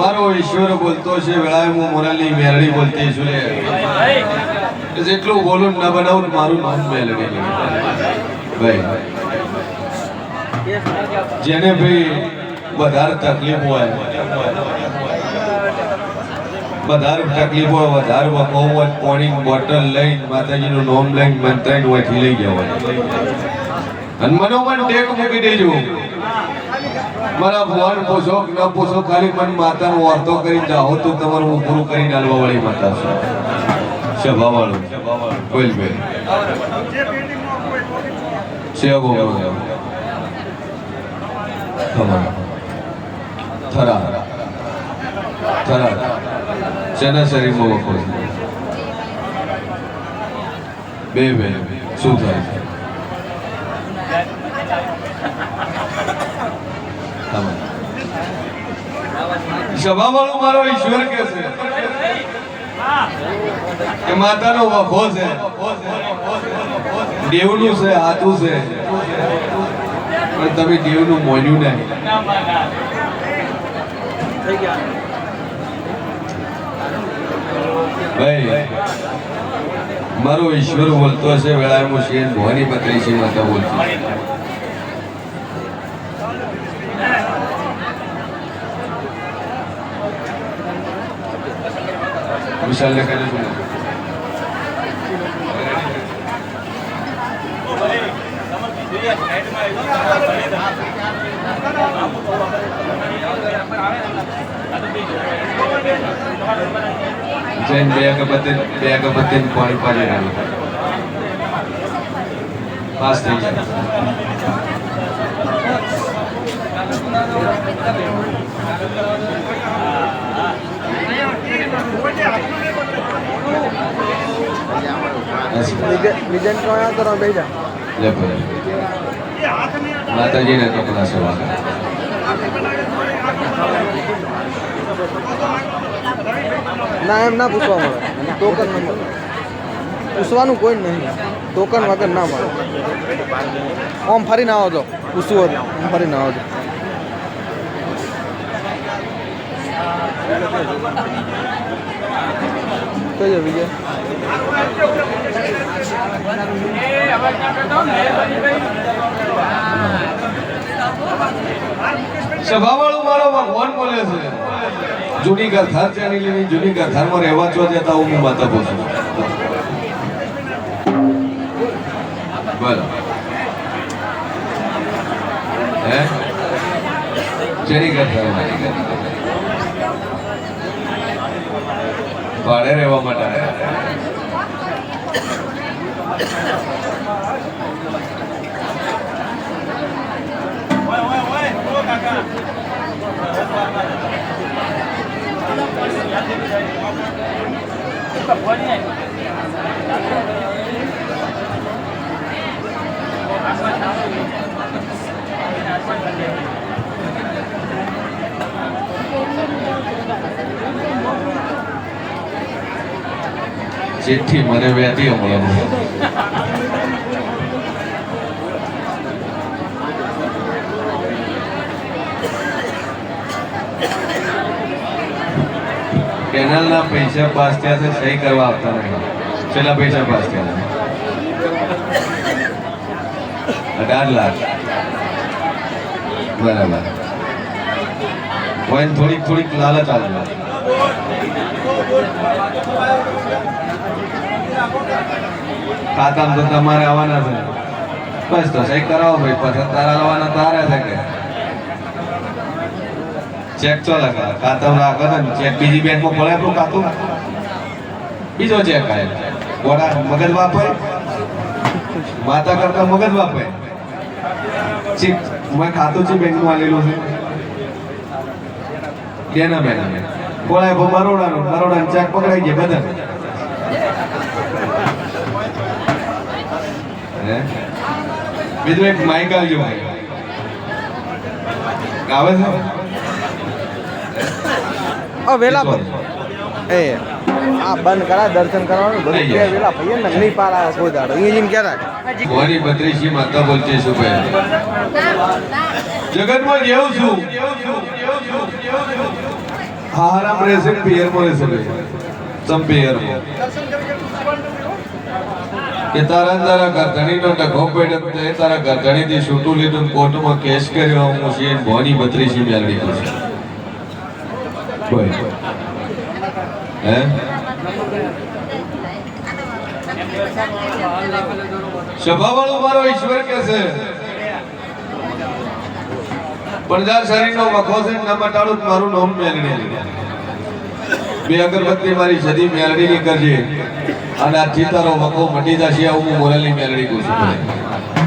મારો ઈશ્વર બોલતો છે, વેળાએ હું મોરાલી મેરડી બોલતી છું જેટલું બોલું ન બનાવું મારું નામ મેલડી ભાઈ, જેને ભાઈ વધારે તકલીફ હોય, વધારે તકલીફ હોય, વધારે વખો હોય, પોણી બોટલ લઈને માતાજીનું નોમ લઈને મંત્રાઈને હોયથી લઈ જવાય અને મનોમન ટેક મૂકી દેજો. મારા ભગવાન કે ન પોષો ખાલી મન માતાનો વાર્તો કરી જાઓ તો તમારું હું પૂરું કરીને આલવા વાળી માતા છે. સભા વાળું કોઈ બે સેવો થરા થરા શેના શરીરમાં વખો? બે બે શું થાય? છે સભા વાળો મારો ઈશ્વર કે છે કે માતાનો વખો છે. દેવનું છે, હાથું છે. પણ તમે દેવનું મોન્યું નહીં. ભાઈ, મારો ઈશ્વર બોલતો હશે વેળાએ હું શેર ભવાની પત્રી છે, માતા બોલતી. વિશાલને કહે છે જૈન બે અગરબત્તી બે અગરબત્તી પાણી પાડી આવ્યું પાસ થઈ જાય બીજા કોણ સેવા ના, એમ ના પૂછવા મળે. ટોકન ટોકન નંબર પૂછવાનું કોઈ નહીં ટોકન વગર ના મળે ઓમ ફરીને ના આવજો પૂછવું હતું ઓમ ફરીને ના છો છે બીજા સભાવાળો મારો ભગવાન બોલે છે. જૂની ગથાર ચાલી લેવી જૂની ગથારમાં રહેવા છો જતા હું માતા પૂછું બોલો હે? જેની ગથાર મારી ગથાર ભાડે રહેવા માટે જેથી મને વ્યાધી હમણાં કેનાલના પૈસા પાસ થયા છે સહી કરવા આપતા નહીં છેલ્લા પૈસા પાસ થયા છે અઢાર લાખ બરાબર વન થોડીક થોડીક લાલચ આવજો ખાતામાં તો તમારે આવવાના છે. બસ તો સહી કરાવો ભાઈ, પછી તારા આવવાના તારા છે કે. ચેક ચો લગા ખાતામાં રાખો ને ચેક બીજી બેંકમાં પડે આપણું ખાતું બીજો ચેક આવે ગોળા મગજ વાપરે? માતા કરતા મગજ વાપરે? ચીક મેં ખાતું છે બેંકમાં આલેલું છે? કેના બેન ગોળા બરોડાનું બરોડાનું ચેક પકડાઈ ગયા બધા બીજું એક માઇક આવજો. ભાઈ આવે છે? ઓ વેલા પર એ આ બંધ કરા દર્શન કરવાનું. બધું કે. વેલા ભાઈ ને નહીં પાર આવે કોઈ દાડો. ઇંગ્લિશ કહેતા ભવાની બત્રીસી માતા બોલતી શું ભાઈ. જગતમાં જેવું છું. હારા રહેશે પિયર રહેશે ભાઈ. સમ પિયરમાં. કે તારા તારા ઘરધણીનો ડખો પડ્યો તે તારા ઘરધણીથી છૂટું લીધું કોર્ટમાં કેસ કર્યો, હું છે ભોની બત્રીસી મેળવી છે. હે? સ્વભાવવાળો મારો ઈશ્વર કે છે? પણ જાર શરીરનો વખો છે ને મટાડું મારું નામ મેલડી બે અગરબત્તી મારી સદી મેલડી ની કરજે અને આજથી તારો વખો મટી જશે આવું હું મોરલની મેલડી કહું છું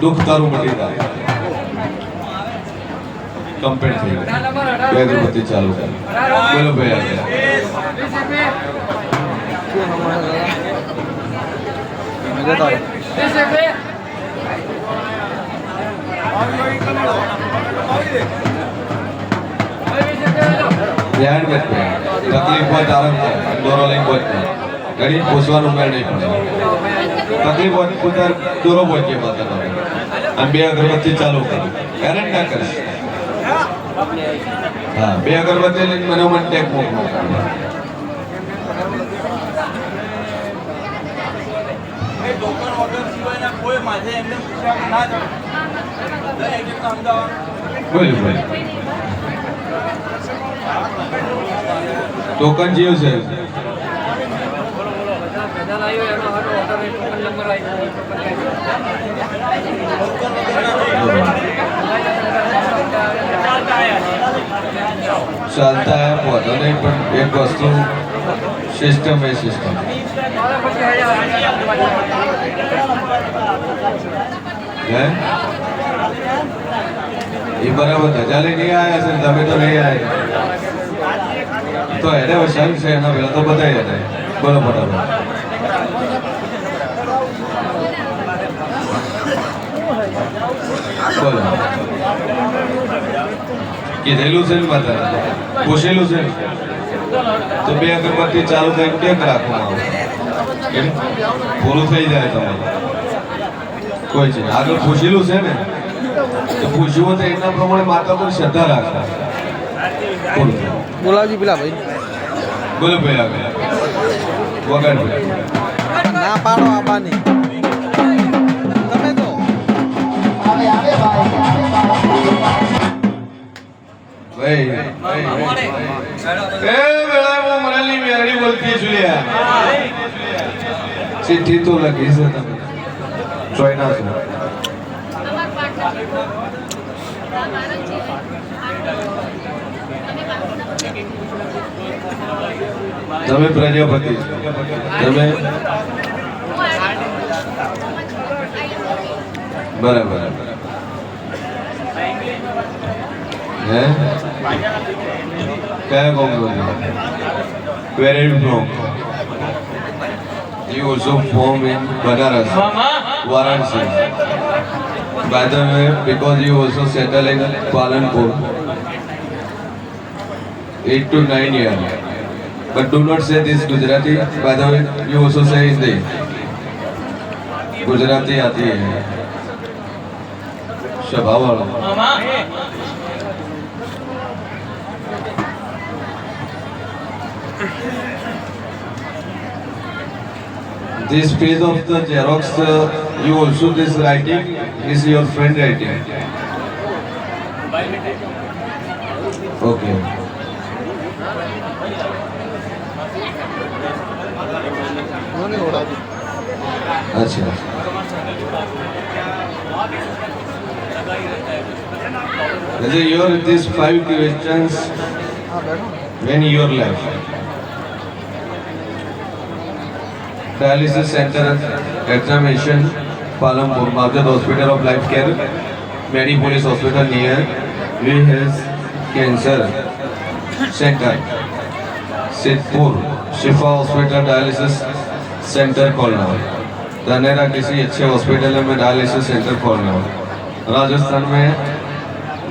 દુઃખ તારું મટી જાય કમ્પ્લીટ થઈ ગયું બે અગરબત્તી ચાલુ કર બોલો ભાઈ આગળ. શું હમણાં જતા રહો. ધ્યાન મત કર. તકલીફ હોય થાય દોરો લઈને બોલ ગરીબ પૂછવાનું મેળ નહીં પડે. તકલીફ હોય પોતા દોરો કે માતા અને બે અગરબત્તી ચાલુ કર. હેરાન ના કરીશ હા બે અગરબત્તી લઈને મને મને ટેક મોકલો. કોઈ માથે એમને પૂછ્યા ના જાવ દરેક એક અમદાવાદ? બોલ બોલ ટોકન જીવ છે ચાલતા હે વાંધો નહીં પણ એક વસ્તુ સિસ્ટમ એ સિસ્ટમ હે એ બરાબર ધજા લઈને નહીં આવ્યા છે તમે તો નહીં આવ્યા તો એને વસાવી છે, એના પહેલા તો બધાય હતા. બોલો બરાબર બોલો. કીધેલું છે ને બધા પૂછેલું છે? તો બે અગરબત્તી ચાલુ થઈ કેમ રાખવામાં આવે કેમ પૂરું થઈ જાય તમારે. કોઈ છે. આગળ પૂછેલું છે ને? પૂછ્યું તો એના પ્રમાણે માતા પર શ્રદ્ધા રાખતા બોલાવજી પેલા ભાઈ. બોલો આગળ ના પાડો આબાની તમે તો. ભાઈ એ વેળા હું મરલની મેરડી બોલતી છું લ્યા. ચિઠ્ઠી તો લખી છે તમે જોઈ છો તમે પ્રજાપતિ છો. તમે બરાબર હે કયા ગામનો છો where are you from You also form in Banaras, Varanasi. By the way, because you also settle in Palanpur, eight to nine years. But do not say this Gujarati. By the way, you also say Hindi. Gujarati आती है स्वभाव वाला This page of the Xerox, uh, you also this writing is your friend writing. Okay. अच्छा अच्छा your these five questions when your life dialysis center examination Palampur market hospital of life care Medipolis hospital near V health cancer centre Sidhpur Shifa hospital dialysis centre खोलना धनेरा किसी अच्छे hospital में dialysis centre खोलना राजस्थान में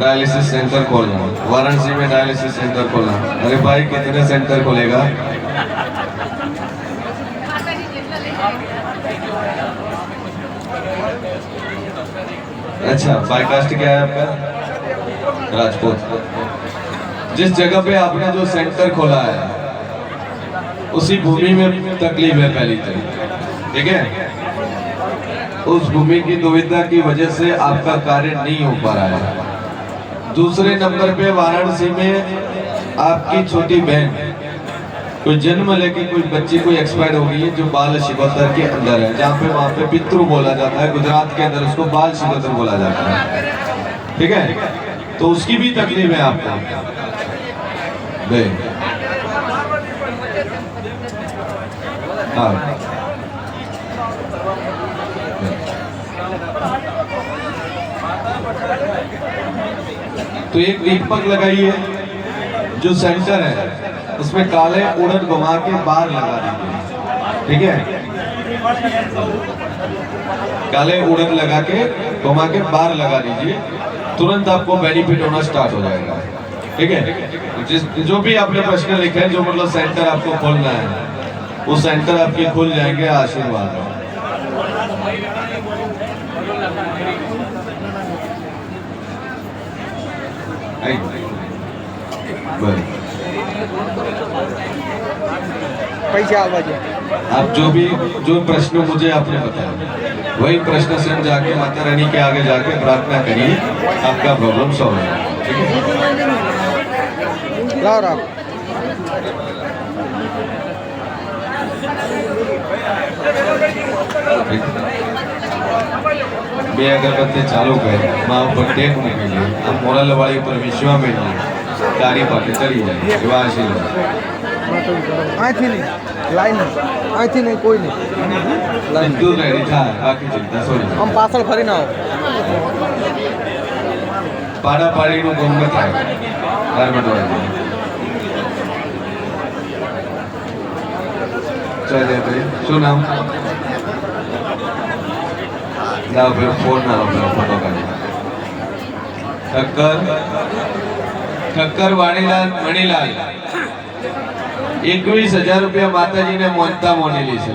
dialysis centre खोलना वाराणसी में dialysis centre खोलना अरे भाई, कितने सेंटर खोलेगा? अच्छा बाई कास्ट क्या है आपका? राजपूत। जिस जगह पे आपने जो सेंटर खोला है, उसी भूमि में तकलीफ़ है पहली तो। ठीक है? उस भूमि की दुविधा की वजह से आपका कार्य नहीं हो पा रहा है। दूसरे नंबर पे वाराणसी में आपकी छोटी बहन कोई जन्म लेके कोई बच्ची कोई एक्सपायर हो गई है जो बाल शिकोतर के अंदर है, जहाँ पे वहाँ पे पितृ बोला जाता है, गुजरात के अंदर उसको बाल शिकोतर बोला जाता है। ठीक है? तो उसकी भी तकलीफ़ है आपको। हाँ। तो एक दीपक लगाइए, जो सेंटर है। उसमें काले उड़द घुमा के बाहर लगा दीजिए ठीक है? काले उड़द लगा के, घुमा के बाहर लगा दीजिए। तुरंत आपको बेनिफिट होना स्टार्ट हो जाएगा। ठीक है? जिस, जो भी आपने प्रश्न लिखे हैं, जो मतलब सेंटर आपको खोलना है, वो सेंटर आपके खुल जाएँगे आशीर्वाद बरं પૈસા આવવા જો आप जो भी जो प्रश्न मुझे आपने बताया वही प्रश्न से हम जाके माता रानी के आगे जाके प्रार्थना करिए आपका प्रॉब्लम सॉल्व हो जाएगा ठीक है લાવ રાખ બે અગરબત્તી ચાલુ કરી માં ઉપર ટેક મૂકી લે આમ મોરલ વાળી ઉપર વિશ્વા મેળવી તારી પાસે ચડી જાય એવા આશીર્વાદ અહીંથી નહીં લાઈન અહીંથી નહીં કોઈ નહીં. લાઈન થાય બાકી ચિંતા સોરી આમ પાછળ ફરીને આવો. પાડા પાડીનું ગમ થાય ચાલે ભાઈ શું નામ? લાવ ભાઈ ફોન ના ફોટો કાઢી. ઠક્કર. ઠક્કર વાણીલાલ મણીલાલ. એકવીસ હજાર રૂપિયા માતાજીને મોનતા મોનેલી છે.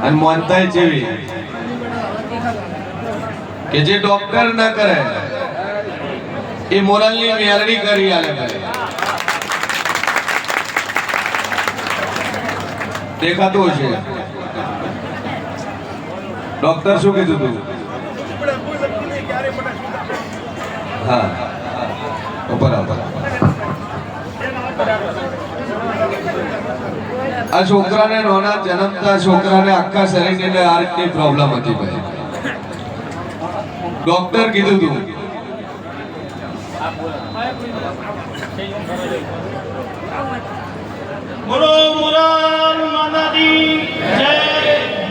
અને મોનતા જેવી. કે જે ડોક્ટર ના કરે. એ મોરલની મેલડી કરી આલે કરે. દેખાતું છે. ડોક્ટર શું કીધું તું? હા. ઉપર આ છોકરાને નોના જન્મતા છોકરાને આખા શરીરની અંદર રીતની પ્રોબ્લેમ હતી ભાઈ. ડોક્ટર કીધું તું. બોલો મોરાલ માતાજી, જય.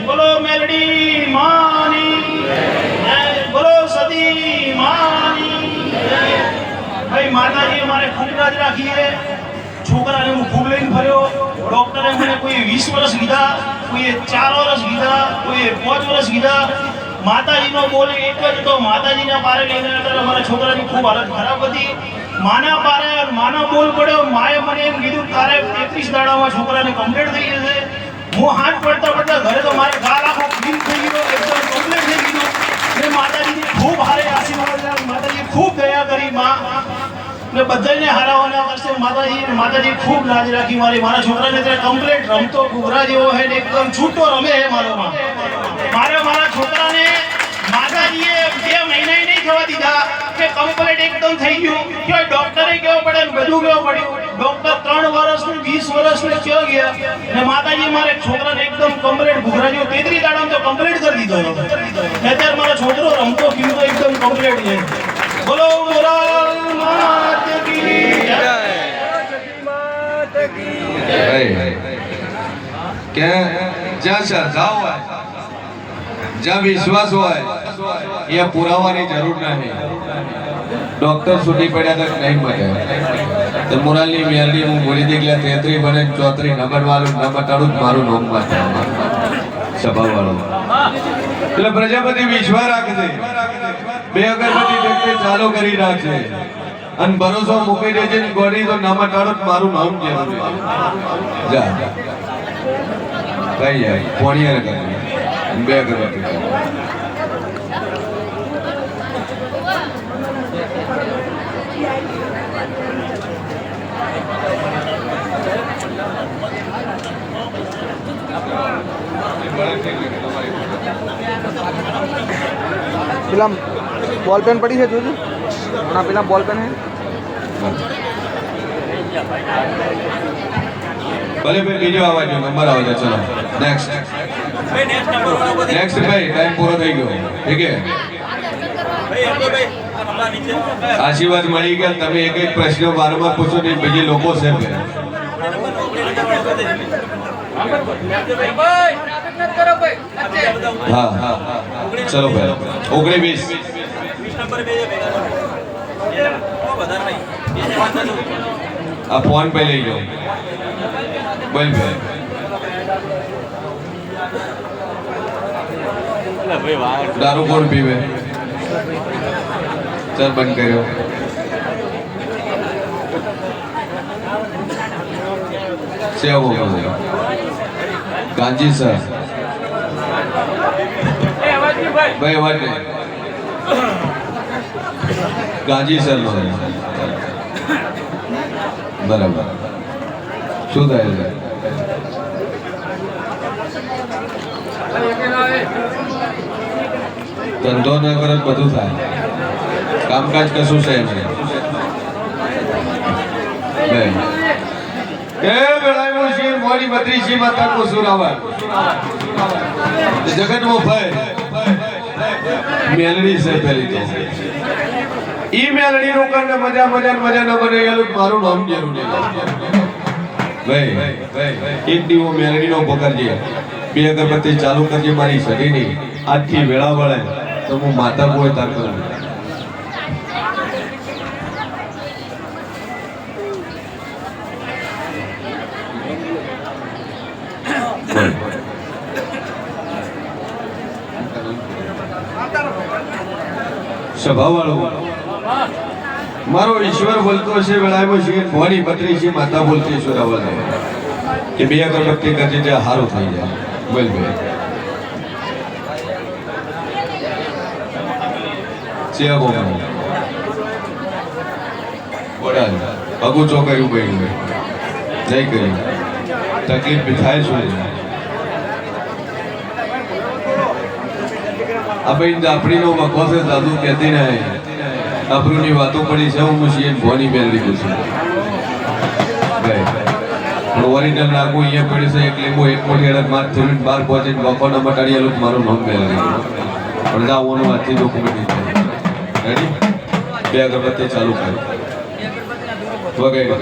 બોલો મેલડી માની, જય. બોલો સદી માની, જય. ભાઈ માતાજી મારે ખૂબ જ રાખી છે છોકરાને હું ખૂબ લઈને ફર્યો ડોક્ટરે મને કોઈ વીસ વર્ષ કીધા, કોઈએ ચાર વર્ષ કીધા, કોઈએ પાંચ વર્ષ કીધા. માતાજીનો બોલ એક જ હતો માતાજીના પારે લઈને અત્યારે મારા છોકરાની ખૂબ હાલત ખરાબ હતી. માના પારે માનો બોલ પડ્યો, માએ મને એમ કીધું, તારે એકવીસ દાડામાં છોકરાને કમ્પ્લીટ થઈ જશે. હું હાથ પડતા ને બધાને હારાવાના વર્ષે માતાજી માતાજી, ખૂબ લાજ રાખી મારી. મારા છોકરાને ત્યારે કમ્પ્લીટ રમતો ઘૂઘરા જેવો હે ને એકદમ છૂટો રમે હે મારો માં મારે મારા છોકરાને માતાજીએ બે મહિના નહીં થવા દીધા કે કમ્પ્લીટ એકદમ થઈ ગયું. કે ડોક્ટરે કેવો પડે ને બધું કેવો પડ્યું. ડોક્ટર ત્રણ વર્ષ ને વીસ વર્ષ ને કયો ગયા. ને માતાજી મારે છોકરાને એકદમ કમ્પ્લીટ ઘૂઘરા જેવો તેત્રી દાડા તો કમ્પ્લીટ કરી દીધો. અત્યારે મારો છોકરો રમતો ફીરતો એકદમ કમ્પ્લીટ છે. બોલો મોરાલ કે પડ્યા તક નહીં મળે તો હું બોલી દીકલા તેત્રી બને ચોત્રી ન વાળું ન બટાડું જ મારું નોમ સ્વભાવ વાળો એટલે પ્રજાપતિ વિશ્વાસ રાખશે બે અગરબત્તી ચાલુ કરી રાખશે અને ભરોસો મૂકી દેજે ને ગોડી તો ના મટાડો મારું નામ જેવું જા કઈ જાય પોણીએ ને કરી બે કરવા પેલા બોલ પેન પડી છે જોજો હમણાં પેલા બોલ પેન હે ભલે ભાઈ બીજો આવવા દો નંબર આવે ચલો નેક્સ્ટ નેક્સ્ટ ભાઈ ટાઈમ પૂરો થઈ ગયો ઠીક છે આશીર્વાદ મળી ગયા તમે એક એક પ્રશ્ન વારંવાર પૂછો ને બીજી લોકો છે ભાઈ હા હા ચલો ભાઈ ઓગણી વીસ આ ફોન પે લઈ જાઓ બોલ ભાઈ દારૂ કોણ પીવે ચાલ બંધ કર્યો સેવો બોલો ગાંધી સર ભાઈ વાત નહીં ગાંધી સર નો બરાબર શું થાય છે? ધંધો ના કરે બધું થાય. કામકાજ કશું છે નહીં. બે. એ છે મોડી બત્રી છે માતા કો સુરાવર. જગતનો ભય. મેલડી છે પેલી તો. ઈ મેલડી કરીને મજા મજા મજા ન બને એલું મારું નામ જરૂર નહીં ભાઈ, એક દીવો મેલડી નો પકડજે બે અગરબત્તી ચાલુ કરજે, મારી શરીરની આજથી વેળા વળે, તો હું માતા કોઈ તાર કરું સ્વભાવવાળો મારો ઈશ્વર બોલતો છે વેળામાં છે ભવાની પત્રી છે માતા બોલતી ઈશ્વર અવાજ કે બે અગરબત્તી કરજે જે સારું થઈ જાય. બોલ બોલ અગુ ચોકાયું ભાઈ જય કરી. તકલીફ બી થાય શું? આ ભાઈ આપણીનો વખો છે દાદુ કહેતી નહીં આપણુંની વાતો પડી છે, હું છીએ ભોની બેન લીધું છું. ઓરિજિનલ નાખું અહીંયા પડ્યું છે, એટલે લીંબુ એક મોટી અડગ માર થોડી બહાર પહોંચે બપોરના મટાડી મારું નામ બેન લીધું પણ જાઓનું વાતથી ડોક્યુમેન્ટ રેડી બે અગરબત્તી ચાલુ કરી. વગેરે